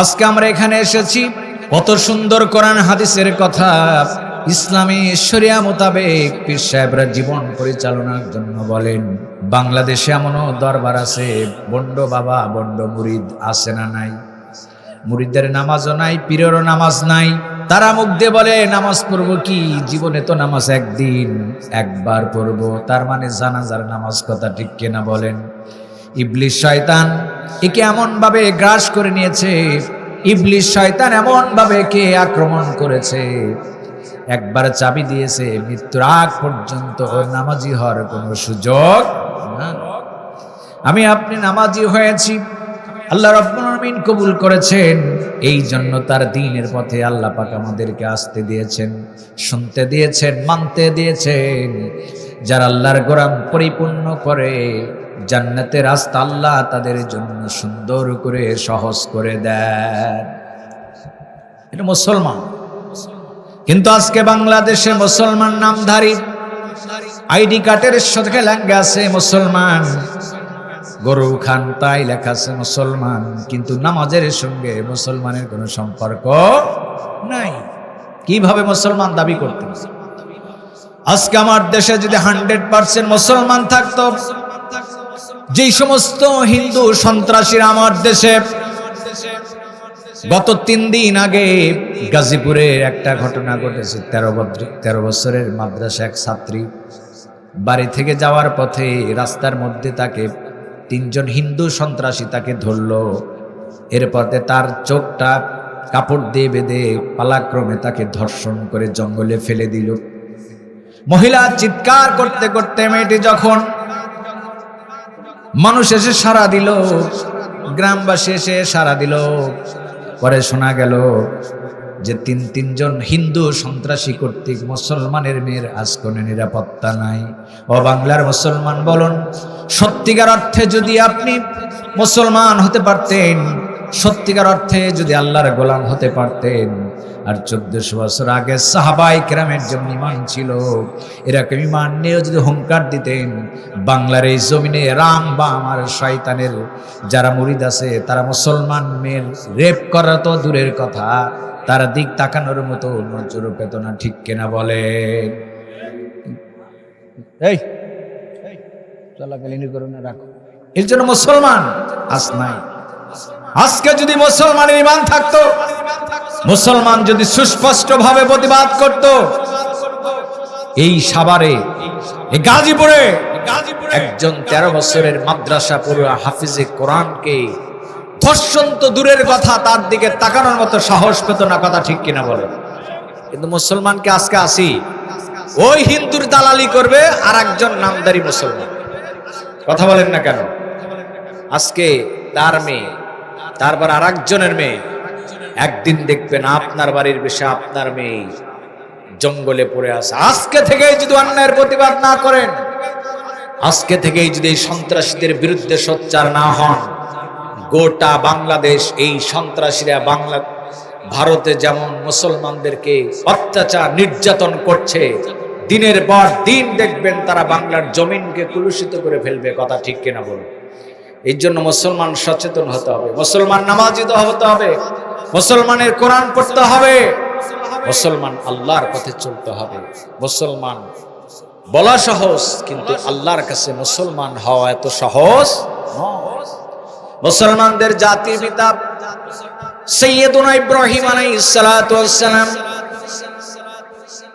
আজকে আমরা এখানে এসেছি। কত সুন্দর কোরআন হাদিসের কথা। ইসলামী শরিয়া মোতাবেক পীর সাহেবরা জীবন পরিচালনার জন্য বলেন, বাংলাদেশে এমনও দরবার আছে, বন্ড বাবা, বন্ড মুরিদ আছে না নাই? মুরিদদের নামাজও নাই, পীরেরও নামাজ নাই। তারা মুখ দিয়ে বলে, নামাজ পড়ব কি? জীবনে তো নামাজ একদিন, একবার পড়ব। তার মানে জানাজার নামাজ কথা ঠিক কেনা বলেন? ইবলিশ শয়তান একে এমন ভাবে গ্রাস করে নিয়েছে ইবলিশ শয়তান এমন ভাবে কে আক্রমণ করেছে। একবার চাবি দিয়েছে, মৃত্যুর আগ পর্যন্ত নামাজি হওয়ার কোনো সুযোগ আমি আপনি নামাজি হয়েছি, আল্লাহ রব্বুল কবুল করেছেন, এই জন্য তার দিনের পথে আল্লাহ পাক আমাদেরকে আসতে দিয়েছেন, শুনতে দিয়েছেন, মানতে দিয়েছেন। যারা আল্লাহর গোরাম পরিপূর্ণ করে জান্নাতের রাস্তা আল্লাহ তাদের জন্য সুন্দর করে সহজ করে দেন। এটা মুসলমান। কিন্তু আজকে বাংলাদেশে মুসলমান নামধারী আইডি কার্ডের সাথে লেঙ্গা আছে মুসলমান। গরু খান তাই লেখা আছে মুসলমান। কিন্তু নামাজের সঙ্গে মুসলমানের কোনো সম্পর্ক নাই। কীভাবে মুসলমান দাবি করতে আজকে আমার দেশে যদি হান্ড্রেড পার্সেন্ট মুসলমান থাকতো যেই সমস্ত হিন্দু সন্ত্রাসীরা আমার দেশে গত তিন দিন আগে গাজীপুরে একটা ঘটনা ঘটেছে, তেরো তেরো বছরের মাদ্রাসা এক ছাত্রী বাড়ি থেকে যাওয়ার পথে রাস্তার মধ্যে তাকে তিনজন হিন্দু সন্ত্রাসী তাকে ধরলো। এরপরে তার চোখটা কাপড় দিয়ে বেঁধে পালাক্রমে তাকে ধর্ষণ করে জঙ্গলে ফেলে দিল। মহিলা চিৎকার করতে করতে মেয়েটি যখন মানুষ এসে সারা দিল, গ্রামবাসী এসে সারা দিল। পরে শোনা গেল যে তিন, তিনজন হিন্দু সন্ত্রাসী কর্তৃক মুসলমানের মেয়ের আজ কোনো নিরাপত্তা নাই। ও বাংলার মুসলমান বলুন, সত্যিকার অর্থে যদি আপনি মুসলমান হতে পারতেন সত্যিকার অর্থে যদি আল্লাহর গোলাম হতে পারতেন আর চোদ্দশো বছর আগে সাহাবাই কেরামের যেমন ইমান ছিল এরকম ইমান নিয়েও যদি হুঙ্কার দিতেন বাংলার এই জমিনে রাম বা আমার শয়তানের যারা মুরিদ আছে তারা মুসলমান মেয়ের রেপ করা তো দূরের কথা তারা দিক তাকানোর মতো নজর পেত না ঠিক কেনা বলে? এই চলাকালীন করো না রাখো এর জন্য মুসলমান আজ নাই। আজকে যদি মুসলমানের ইমান থাকতো, মুসলমান যদি সুস্পষ্ট ভাবে প্রতিবাদ করত, এই এই গাজীপুরে, একজন তেরো বছরের মাদ্রাসা পড়ুয়া হাফিজে কোরআনকে ধর্ষণ তো দূরের কথা, তার দিকে তাকানোর মতো সাহস পেত না, কথা ঠিক কিনা বলে। কিন্তু মুসলমানকে আজকে আসি, ওই হিন্দুর দালালি করবে আর একজন নামদারি মুসলমান। কথা বলেন না কেন? আজকে তার মেয়ে তারপর আর একজনের মেয়ে। একদিন দেখবেন আপনার বাড়ির বেশি আপনার মেয়ে জঙ্গলে পড়ে আছে। আজকে থেকেই যদি অন্যায়ের প্রতিবাদ না করেন, আজকে থেকেই যদি এই সন্ত্রাসীদের বিরুদ্ধে সোচ্চার না হন, গোটা বাংলাদেশ, এই সন্ত্রাসীরা বাংলা, ভারতে যেমন মুসলমানদেরকে অত্যাচার, নির্যাতন করছে, দিনের পর দিন দেখবেন তারা বাংলার জমিনকে কুলুষিত করে ফেলবে। কথা ঠিক কিনা বলুন? এই জন্য মুসলমান সচেতন হতে হবে, মুসলমান নামাজিত হতে হবে, মুসলমানের কোরআন পড়তে হবে, মুসলমান আল্লাহর পথে চলতে হবে, মুসলমান বলা সহজ, কিন্তু আল্লাহর কাছে মুসলমান হওয়া এত সহজ মুসলমানদের জাতির পিতা সৈয়দুনা ইব্রাহিম ওয়াস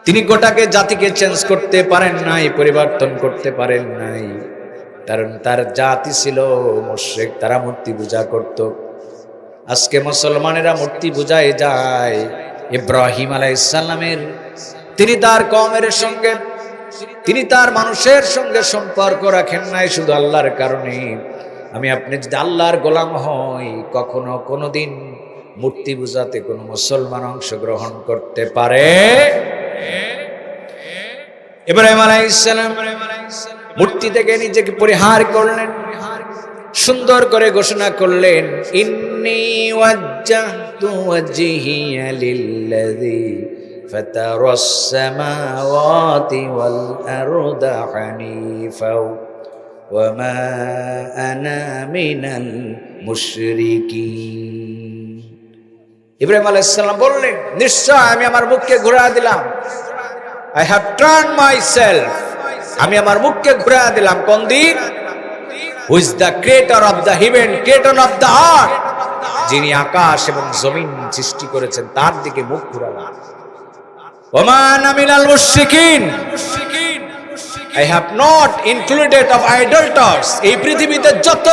তিনি গোটাকে জাতিকে চেঞ্জ করতে পারেন নাই, পরিবর্তন করতে পারেন নাই। কারণ তার জাতি ছিল মোশেক তারা মূর্তি পূজা করত। আজকে মুসলমানেরা মূর্তি পূজায় যায়। ইব্রাহিম আলাইসাল্লামের তিনি তার কমের সঙ্গে, তিনি তার মানুষের সঙ্গে সম্পর্ক রাখেন নাই শুধু আল্লাহর কারণে। আমি আপনি যদি আল্লাহর গোলাম হই, কখনো কোনোদিন মূর্তি পূজাতে কোনো মুসলমান অংশগ্রহণ করতে পারে? ইব্রাহিম আলাইসালাম মূর্তি থেকে নিজেকে পরিহার করলেন সুন্দর করে ঘোষণা করলেন ইন্নি ওয়াজ্জাহতু ওয়াজহিয়া লিল্লাযী فطر السماوات والأرض حنيفا وما أنا من المشركين ইব্রাহিম আলাইসাল্লাম বললেন নিশ্চয় আমি আমার মুখকে ঘুরা দিলাম I have turn myself আমি আমার মুখকে ঘুরা দিলাম, কোন দিক who's the creator of the heaven creator of the earth যিনি আকাশ এবং জমিন সৃষ্টি করেছেন, তার দিকে মুখ ঘুরালাম। ওমান আমিনাল মুশরিকিন। I have not included of idolaters এই পৃথিবীতে যত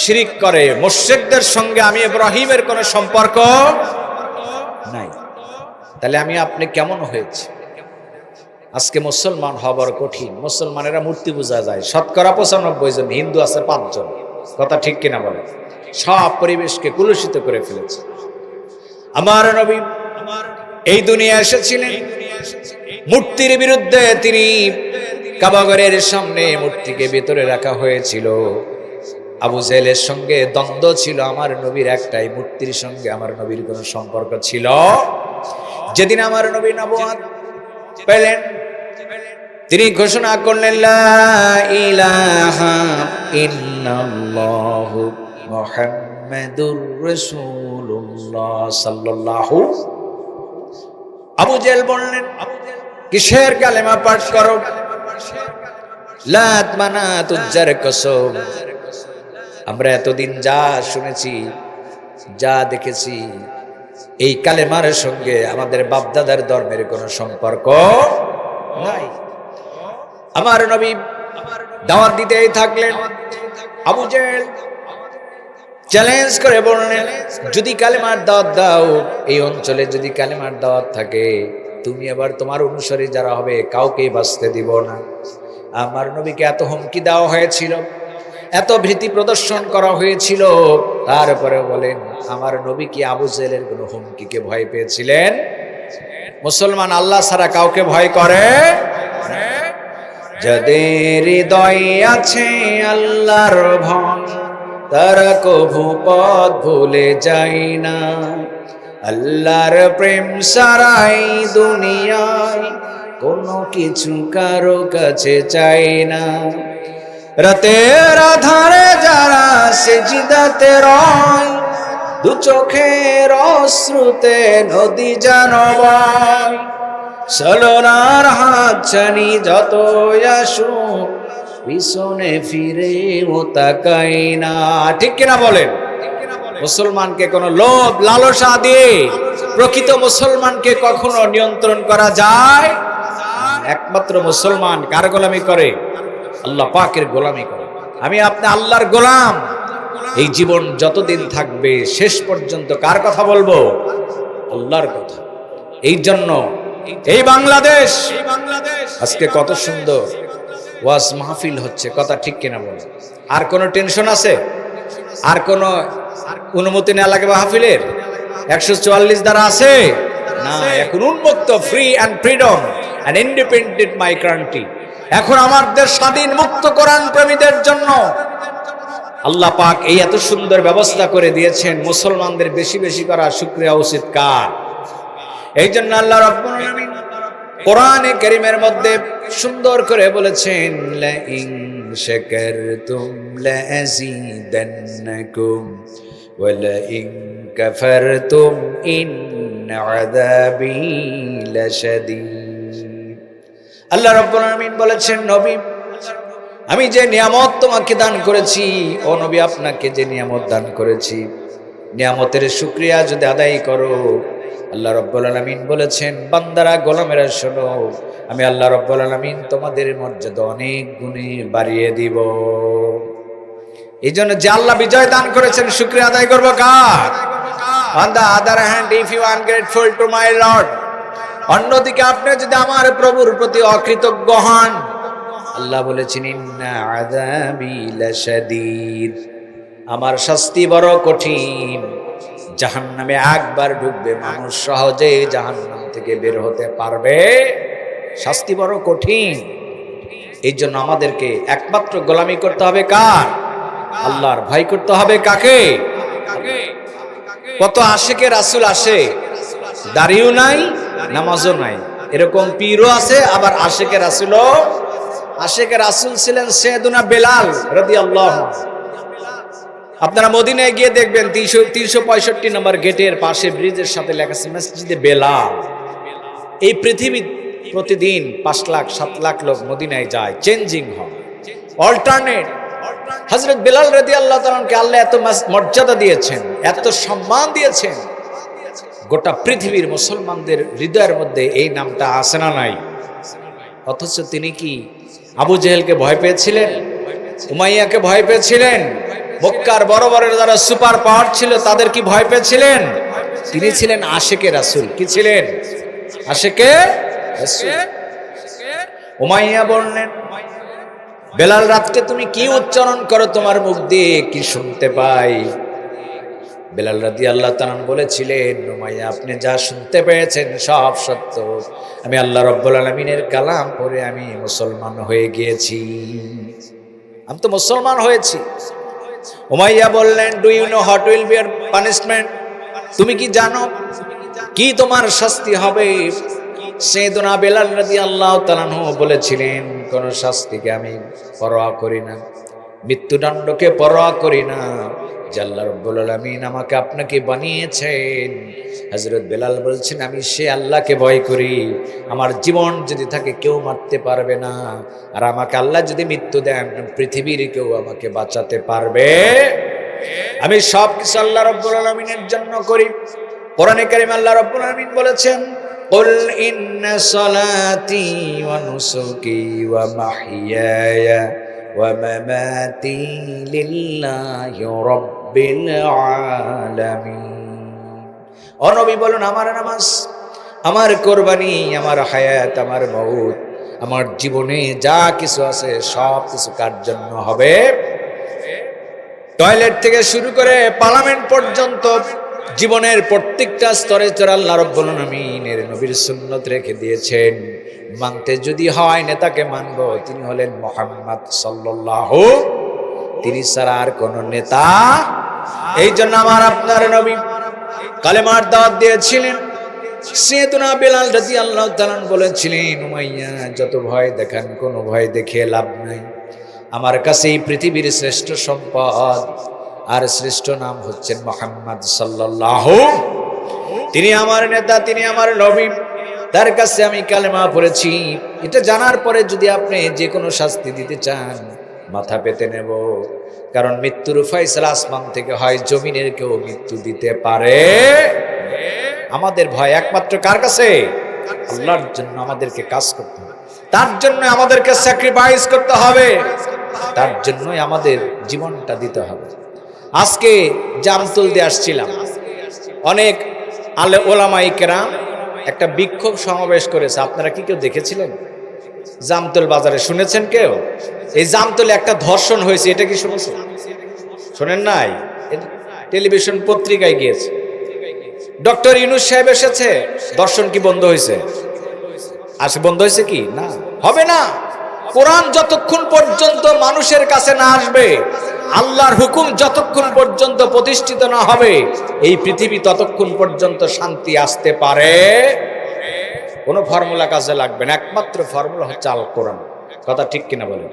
শিরিক করে, মুশরিকদের সঙ্গে আমি ইব্রাহিমের কোনো সম্পর্ক নাই। তাহলে আমি আপনি কেমন হয়েছে? আজকে মুসলমান হবার কঠিন। মুসলমানেরা মূর্তি বোঝা যায়। শতকরা পঁচানব্বই জন, হিন্দু আছে পাঁচজন। কথা ঠিক কিনা বলে? সব পরিবেশকে কুলুষিত করে ফেলেছে। আমার নবী এই দুনিয়া এসেছিলেন। মূর্তির বিরুদ্ধে তিনি কাবাগরের সামনে মূর্তিকে ভেতরে রাখা হয়েছিল। আবু জেলের সঙ্গে দ্বন্দ্ব ছিল। আমার নবীর একটাই, মূর্তির সঙ্গে আমার নবীর কোনো সম্পর্ক ছিল। যেদিন আমার নবী নবাদ পেলেন তিনি ঘোষণা করলেন আবু জেল বললেন, কিসের কালেমা পাঠ করো? লাত আমরা এতদিন যা শুনেছি, যা দেখেছি এই কালেমার সঙ্গে আমাদের বাপদাদার ধর্মের কোনো সম্পর্ক নাই। আমার নবী দাওয়াত দিতেই থাকলেন। আবু জেল চ্যালেঞ্জ করে বললেন, যদি কালেমার দাওয়াত দাও, এই অঞ্চলে যদি কালেমার দাওয়াত থাকে, তুমি আবার তোমার অনুসারী যারা হবে, কাউকেই বাঁচতে দিব না। আমার নবীকে এত হুমকি দেওয়া হয়েছিল। এত ভীতি প্রদর্শন করা হয়েছিল। তারপরে বলেন, আমার নবী কি আবু জেলের কোনো হুমকিকে ভয় পেয়েছিলেন? মুসলমান আল্লাহ ছাড়া কাউকে ভয় করে? যাদের হৃদয় আছে আল্লাহর ভয়, তারা কভু পথ ভুলে যায় না। আল্লাহর প্রেম সারাই দুনিয়ায়, কোনো কিছু কারও কাছে চাই না। রাতের আধারে যারা সেজিদাতে রয়, দু চোখের অশ্রুতে নদী জানবায় সলনার হাত ছানি যত আসু পিছনে ফিরে ও তাকাই না। ঠিক কিনা বলেন? মুসলমানকে কোনো লোভ, লালসা দিয়ে প্রকৃত মুসলমানকে কখনো নিয়ন্ত্রণ করা যায়? একমাত্র মুসলমান কার গোলামি করে? আল্লাহ পাকের গোলামি করে। আমি আপনি আল্লাহর গোলাম। এই জীবন যতদিন থাকবে, শেষ পর্যন্ত কার কথা বলব? আল্লাহর কথা। এই জন্য এই বাংলাদেশ, আজকে কত সুন্দর। ওয়াজ মাহফিল হচ্ছে, কথা ঠিক কিনা বলে? আর কোনো টেনশন আছে? আর কোনো অনুমতি নেওয়া লাগে মাহফিলের? একশো চুয়াল্লিশ দ্বারা আছে? না, এখন উন্মুক্ত free and freedom and independent my country এখন আমাদের স্বাধীন মুক্ত কোরআন প্রেমীদের জন্য। আল্লাহ পাক এই এত সুন্দর ব্যবস্থা করে দিয়েছেন, মুসলমানদের বেশি বেশি করা শুক্রিয়া উচিত কার? এই জন্য আল্লাহ রব্বুল কোরআনে কারীমের মধ্যে সুন্দর করে বলেছেন লা ইন শাকারতুম লা আযীদান্নাকুম ওয়া লা আল্লাহ রব্বুল আলামিন বলেছেন, নবী, আমি যে নিয়ামত তোমাকে দান করেছি, ও নবী, আপনাকে যে নিয়ামত দান করেছি, নিয়ামতের শুক্রিয়া যদি আদায় করো। আল্লাহ রব্বুল আলমিন বলেছেন, বান্দারা, গোলামেরা, শোনো, আমি আল্লাহ রব্বুল আলমিন তোমাদের মর্যাদা অনেক গুণে বাড়িয়ে দিব। এই জন্য যে আল্লাহ বিজয় দান করেছেন, শুক্রিয়া আদায় করব কার? On the other hand if you ungrateful to my lord অন্যদিকে আপনি যদি আমার প্রভুর প্রতি অকৃতজ্ঞ হন, আল্লাহ বলেছেন আমার শাস্তি বড় কঠিন। জাহান্নামে একবার ঢুকবে মানুষ সহজে জাহান্নাম থেকে বের হতে পারবে। শাস্তি বড় কঠিন। এই জন্য আমাদেরকে একমাত্র গোলামি করতে হবে কার? আল্লাহর ভয় করতে হবে কাকে? কত আশেকে রাসুল আসে দাঁড়িয়েও নাই নামাজও নাই। এরকম পীরও আছে, আবার আশেকে রাসুলও। আশেকে রাসুল ছিলেন সেদুনা বেলাল রদি আল্লাহ আপনারা মদিনায় গিয়ে দেখবেন তিনশো তিনশো পঁয়ষট্টি নম্বর গেটের পাশে ব্রিজের সাথে লেখা আছে, মসজিদে বেলাল। এই পৃথিবী প্রতিদিন পাঁচ লাখ, সাত লাখ লোক মদিনায় যায়, চেঞ্জিং হয়। অল্টারনেট। হজরত বেলাল রদি আল্লাহ তালকে আল্লাহ এত মর্যাদা দিয়েছেন, এত সম্মান দিয়েছেন। গোটা পৃথিবীর মুসলমানদের হৃদয়ের মধ্যে এই নামটা আসে না নাই। অথচ তিনি কি আবু জেহেলকে ভয় পেয়েছিলেন? উমাইয়াকে ভয় পেয়েছিলেন? মক্কার বড় বড় যারা সুপার পাওয়ার ছিল, তাদের কি ভয় পেয়েছিলেন? তিনি ছিলেন আশেকে রাসুল। কি ছিলেন? আশেকে। উমাইয়া বললেন, বেলাল রাতকে তুমি কি উচ্চারণ করো তোমার মুখ দিয়ে? কি শুনতে পাই? বেলাল রাদি আল্লাহ তালান বলেছিলেন, নুমাইয়া, আপনি যা শুনতে পেয়েছেন সব সত্য। আমি আল্লাহ রব্বুল আলমিনের কালাম পড়ে আমি মুসলমান হয়ে গিয়েছি। আমি তো মুসলমান হয়েছি। উমাইয়া বললেন do you know what will be punishment তুমি কি জানো? কি তোমার শাস্তি হবে? সেদনা বেলাল রাদি আল্লাহ তালানহ বলেছিলেন, কোন শাস্তিকে আমি পরোয়া করি না। মৃত্যুদণ্ডকে পরোয়া করি না। জাল্লা রব্বুল আলমিন আমাকে আপনাকে বানিয়েছেন হজরত বেলাল বলছেন আমি সে আল্লাহকে ভয় করি আমার জীবন যদি থাকে কেউ মারতে পারবে না আর আমাকে আল্লাহ যদি মৃত্যু দেন পৃথিবীর কেউ আমাকে বাঁচাতে পারবে আমি সব কিছু আল্লাহ রব্বুল আলমিনের জন্য করি কোরআনে কারিম আল্লাহ রব্বুল আলমিন বলেছেন قل إن صلاتي ونسكي ومحياي ومماتي لله رب العالمين অনবী বলুন আমার নামাজ আমার কোরবানি আমার হায়াত আমার মৌত আমার জীবনে যা কিছু আছে সব কিছু কার জন্য হবে টয়লেট থেকে শুরু করে পার্লামেন্ট পর্যন্ত জীবনের প্রত্যেকটা স্তরে স্তরে আল্লাহ রব্বুল আমিনের নবীর সুন্নত রেখে দিয়েছেন মানতে যদি হয়, নেতাকে মানব, তিনি হলেন মোহাম্মদ সাল্লাল্লাহু, তিনি ছাড়া আর কোন নেতা এই জন্য আমার আপনার নবী কালেমার দাওয়াত দিয়েছিলেন। সেতুনা বেলাল রাজি আল্লাহ তালান বলেছিলেন, উমাইয়া, যত ভয় দেখান, কোনো ভয় দেখিয়ে লাভ নাই। আমার কাছে এই পৃথিবীর শ্রেষ্ঠ সম্পদ, আর শ্রেষ্ঠ নাম হচ্ছেন মোহাম্মদ সাল্লাহ তিনি আমার নেতা, তিনি আমার নবী। তার কাছে আমি কালেমা পড়েছি। এটা জানার পরে যদি আপনি যে কোনো শাস্তি দিতে চান, মাথা পেতে নেব। কারণ মৃত্যুর ফয়সলা আসমান থেকে হয়, জমিনের কেউ মৃত্যু দিতে পারে। আমাদের ভয় একমাত্র কার কাছে? আল্লাহর জন্য আমাদেরকে কাজ করতে হবে। তার জন্য আমাদেরকে স্যাক্রিফাইস করতে হবে। তার জন্যই আমাদের জীবনটা দিতে হবে। আজকে জামতুল দিয়ে আসছিলাম। অনেক আলে ওলামাই কেরাম একটা বিক্ষোভ সমাবেশ করেছে। আপনারা কি কেউ দেখেছিলেন? জামতল বাজারে শুনেছেন কেউ? এই জামতলে একটা ধর্ষণ হয়েছে, এটা কি শুনেছেন? শোনেন নাই? টেলিভিশন পত্রিকায় গিয়েছে। ডক্টর ইউনুস সাহেব এসেছে দর্শন কি বন্ধ হয়েছে? আসে বন্ধ হয়েছে কি? না। হবে না। কোরআন যতক্ষণ পর্যন্ত মানুষের কাছে না আসবে আল্লাহর হুকুম যতক্ষণ পর্যন্ত প্রতিষ্ঠিত না হবে, এই পৃথিবী ততক্ষণ পর্যন্ত শান্তি আসতে পারে। কোনো ফর্মুলা কাজে লাগবে না, একমাত্র ফর্মুলা হচ্ছে আল কোরআন। কথা ঠিক কিনা বলেন?